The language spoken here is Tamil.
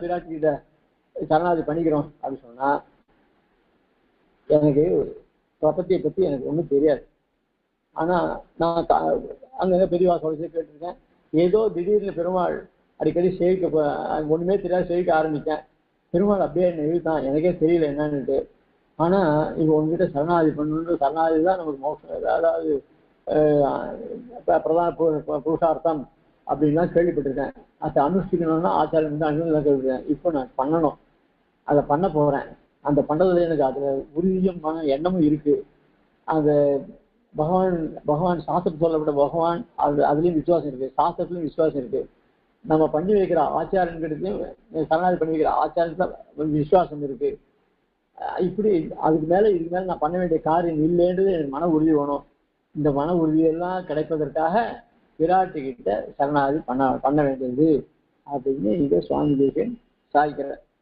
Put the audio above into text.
பிராட்டி கிட்ட சரணாதி பண்ணிக்கிறோம் அப்படின்னு சொன்னா எனக்கு பிரபத்தியை பத்தி எனக்கு ஒண்ணும் தெரியாது. ஆனா நான் அங்க அங்கங்க பெரியவா சொல்லிச்சு கேட்டிருக்கேன். ஏதோ திடீர்னு பெருமாள் அடிக்கடி சேவிக்க ஒண்ணுமே தெரியாது சேவிக்க ஆரம்பிச்சேன். பெருமாள் அப்படியே என்ன இழுத்தான். எனக்கே தெரியல என்னன்னுட்டு. ஆனா இங்க உங்ககிட்ட சரணாதி பண்ணணும் சரணாதி தான் நமக்கு மோசம் அதாவது பிரதான புருஷார்த்தம். அப்படின்லாம் கேள்விப்பட்டிருக்கேன். அதை அனுஷ்டிக்கணும்னா ஆச்சாரம் வந்து அனுமதி கேள்விப்பட்டேன் இப்போ நான் பண்ணணும். அதை பண்ண போகிறேன் அந்த பண்ணுறதுல எனக்கு அதில் உறுதியும் எண்ணமும் இருக்குது அந்த பகவான் பகவான் சாஸ்திரம் சொல்லப்பட்ட பகவான் அது அதுலேயும் விசுவாசம் இருக்குது சாஸ்திரத்துலையும் விசுவாசம் இருக்குது நம்ம பண்ணி வைக்கிற ஆச்சாரங்கிறதுலையும் சரணாதி பண்ணி வைக்கிற ஆச்சாரத்தில் விசுவாசம் இருக்குது இப்படி அதுக்கு மேலே இதுக்கு மேலே நான் பண்ண வேண்டிய காரியம் இல்லைன்றது எனக்கு மன உறுதி வேணும். இந்த மன உறுதியெல்லாம் கிடைப்பதற்காக விராட்டு கிட்ட சரணாகதி பண்ண பண்ண வேண்டியது அப்படின்னு இதை சுவாமி தேசியன் சாய்க்கிறார்.